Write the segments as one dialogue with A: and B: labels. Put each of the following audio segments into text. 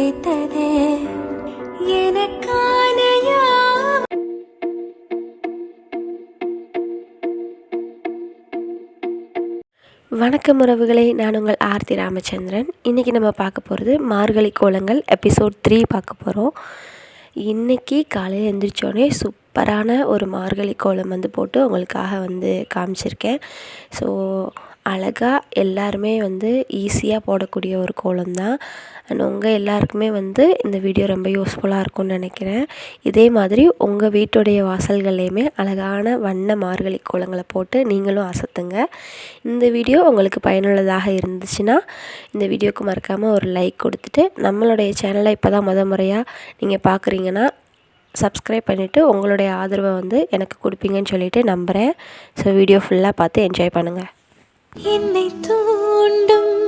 A: கிடைத்ததே எனக்கான வணக்கம் உறவுகளே நான் உங்கள் ஆர்த்தி ராமச்சந்திரன். இன்றைக்கி நம்ம பார்க்க போகிறது மார்கழி கோலங்கள் எபிசோட் த்ரீ பார்க்க போகிறோம் இன்றைக்கி காலையில் எழுந்திரிச்சோடனே சூப்பரான ஒரு மார்கழி கோலம் வந்து போட்டு உங்களுக்காக வந்து காமிச்சிருக்கேன். ஸோ அழகாக எல்லாருமே வந்து ஈஸியாக போடக்கூடிய ஒரு கோலம் தான் அண்ட் உங்கள் எல்லாருக்குமே வந்து இந்த வீடியோ ரொம்ப யூஸ்ஃபுல்லாக இருக்கும்னு நினைக்கிறேன். இதே மாதிரி உங்கள் வீட்டுடைய வாசல்கள்லேயுமே அழகான வண்ண மார்கழி கோலங்களை போட்டு நீங்களும் அசத்துங்க. இந்த வீடியோ உங்களுக்கு பயனுள்ளதாக இருந்துச்சுன்னா இந்த வீடியோக்கு மறக்காமல் ஒரு லைக் கொடுத்துட்டு நம்மளுடைய சேனலை இப்போ தான் முத முறையாக நீங்கள் பார்க்குறீங்கன்னா சப்ஸ்கிரைப் பண்ணிவிட்டு உங்களுடைய ஆதரவை வந்து எனக்கு கொடுப்பீங்கன்னு சொல்லிவிட்டு நம்புகிறேன் ஸோ வீடியோ ஃபுல்லாக பார்த்து என்ஜாய் பண்ணுங்கள்
B: என்னை தூண்டும்.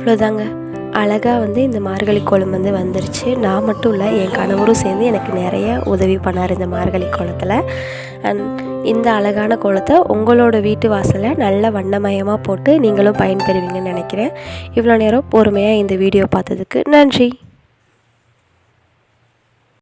A: அவ்வளோதாங்க அழகாக வந்து இந்த மார்கழி கோலம் வந்து வந்துருச்சு. நான் மட்டும் இல்லை என் கணவரும் சேர்ந்து எனக்கு நிறைய உதவி பண்ணார் இந்த மார்கழி கோலத்தில். அண்ட் இந்த அழகான கோலத்தை உங்களோட வீட்டு வாசலில் நல்ல வண்ணமயமாக போட்டு நீங்களும் பயன்பெறுவீங்கன்னு நினைக்கிறேன். இவ்வளோ நேரம் பொறுமையாக இந்த வீடியோ பார்த்ததுக்கு நன்றி.